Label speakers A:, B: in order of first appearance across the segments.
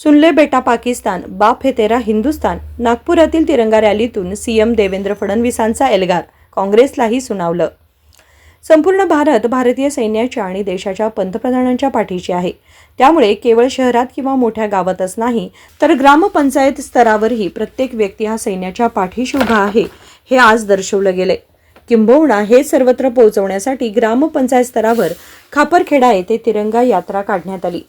A: सुनले बेटा पाकिस्तान बाप हे तेरा हिंदुस्तान. नागपुरातील तिरंगा रॅलीतून सीएम देवेंद्र फडणवीसांचा एल्गार. काँग्रेसलाही सुनावलं. संपूर्ण भारत भारतीय सैन्याच्या आणि देशाच्या पंतप्रधानांच्या पाठीशी आहे. त्यामुळे केवळ शहरात किंवा मोठ्या गावातच नाही तर ग्रामपंचायत स्तरावरही प्रत्येक व्यक्ती हा सैन्याच्या पाठीशी उभा आहे हे आज दर्शवलं गेले किंबहुना हे सर्वत्र पोहोचवण्यासाठी ग्रामपंचायत स्तरावर खापरखेडा येथे तिरंगा यात्रा काढण्यात आली.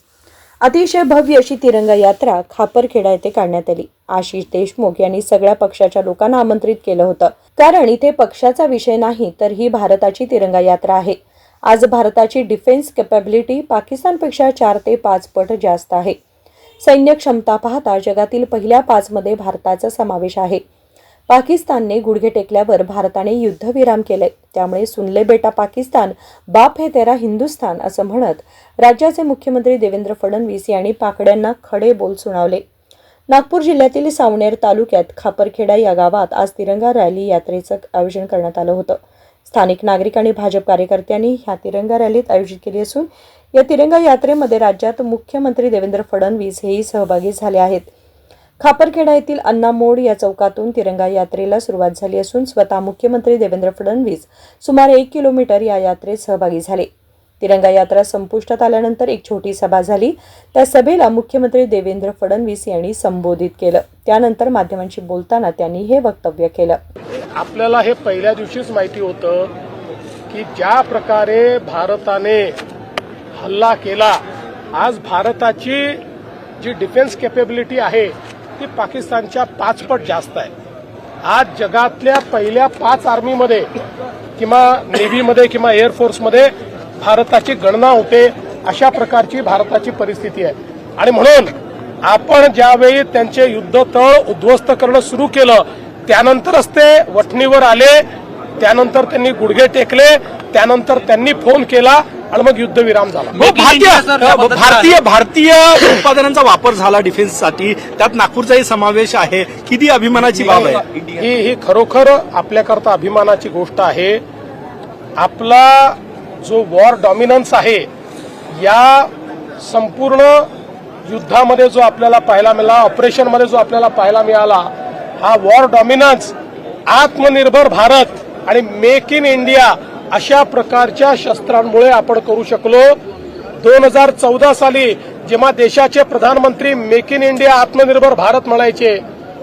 A: अतिशय भव्य अशी तिरंगा यात्रा खापरखेडा येथे काढण्यात आली. आशिष देशमुख यांनी सगळ्या पक्षाच्या लोकांना आमंत्रित केलं होतं. कारण इथे पक्षाचा विषय नाही तर ही भारताची तिरंगा यात्रा आहे. आज भारताची डिफेन्स कॅपॅबिलिटी पाकिस्तानपेक्षा चार ते पाच पट जास्त आहे. सैन्य क्षमता पाहता जगातील पहिल्या पाचमध्ये भारताचा समावेश आहे. पाकिस्तानने गुडघे टेकल्यावर भारताने युद्धविराम केले. त्यामुळे सुनले बेटा पाकिस्तान बाप हे तेरा हिंदुस्थान असं म्हणत राज्याचे मुख्यमंत्री देवेंद्र फडणवीस यांनी पाकड्यांना खडे बोल सुनावले. नागपूर जिल्ह्यातील सावनेर तालुक्यात खापरखेडा या गावात आज तिरंगा रॅली यात्रेचं आयोजन करण्यात आलं होतं. स्थानिक नागरिक आणि भाजप कार्यकर्त्यांनी ह्या तिरंगा रॅलीत आयोजित केली असून या तिरंगा यात्रेमध्ये राज्यात मुख्यमंत्री देवेंद्र फडणवीस हेही सहभागी झाले आहेत. खापरखेडा येथील अण्णा मोड या चौकातून तिरंगा यात्रेला सुरुवात झाली असून स्वतः मुख्यमंत्री देवेंद्र फडणवीस सुमारे एक किलोमीटर या यात्रेत सहभागी झाले. तिरंगा यात्रा संपुष्टात आल्यानंतर एक छोटी सभा झाली. त्या सभेला मुख्यमंत्री देवेंद्र फडणवीस यांनी संबोधित केलं. त्यानंतर माध्यमांशी बोलताना त्यांनी हे वक्तव्य केलं.
B: आपल्याला हे पहिल्या दिवशीच माहिती होतं की ज्या प्रकारे भारताने हल्ला केला आज भारताची जी डिफेन्स कॅपेबिलिटी आहे ती पाकिस्तानच्या पाचपट जास्त आहे. आज जगातल्या पहिल्या पाच आर्मीमध्ये किंवा नेव्हीमध्ये किंवा एअरफोर्समध्ये भारताची गणना होते अशा प्रकारची भारताची परिस्थिती आहे. आणि म्हणून आपण ज्यावेळी त्यांचे युद्धतळ उद्ध्वस्त करणं सुरू केलं त्यानंतरच ते वठणीवर आले त्यानंतर त्यांनी गुडघे टेकले त्यानंतर त्यांनी फोन केला आणि मग युद्धविराम झाला.
C: हो, भारतीय भारतीय भारतीय उत्पादनांचा वापर झाला डिफेन्ससाठी. त्यात नागपूरचाही समावेश आहे. किती अभिमानाची बाब आहे?
B: ही ही खरोखर आपल्याकरता अभिमानाची गोष्ट आहे. आपला जो वॉर डॉमिनन्स आहे या संपूर्ण युद्धामध्ये जो आपल्याला पाहायला मिळाला ऑपरेशनमध्ये जो आपल्याला पाहायला मिळाला हा वॉर डॉमिनन्स आत्मनिर्भर भारत आणि मेक इन इंडिया अशा प्रकारच्या शस्त्रांमुळे आपण करू शकलो. दोन हजार चौदा साली जेव्हा देशाचे प्रधानमंत्री मेक इन इंडिया आत्मनिर्भर भारत म्हणायचे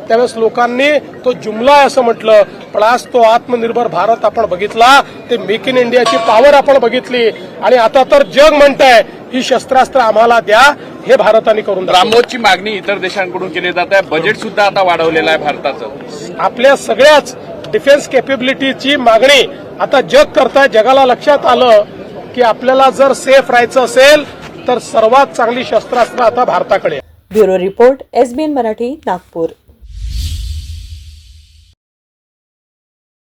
B: त्यावेळेस लोकांनी तो जुमला आहे असं म्हटलं. पण आज तो आत्मनिर्भर भारत आपण बघितला ते मेक इन इंडियाची पॉवर आपण बघितली. आणि आता तर जग म्हणतंय ही शस्त्रास्त्र आम्हाला द्या हे भारताने करून.
D: ब्राह्मोसची मागणी इतर देशांकडून केली जात. आहे बजेट सुद्धा आता वाढवलेलं आहे भारताचं.
B: आपल्या सगळ्याच डिफेन्स कॅपेबिलिटीची मागणी आता जग करताय जगाला लक्षात आलं की आपल्याला जर सेफ राहायचं असेल तर सर्वात चांगली शस्त्रास्त्र आता भारताकडे
A: bureau report SBN Marathi Nagpur.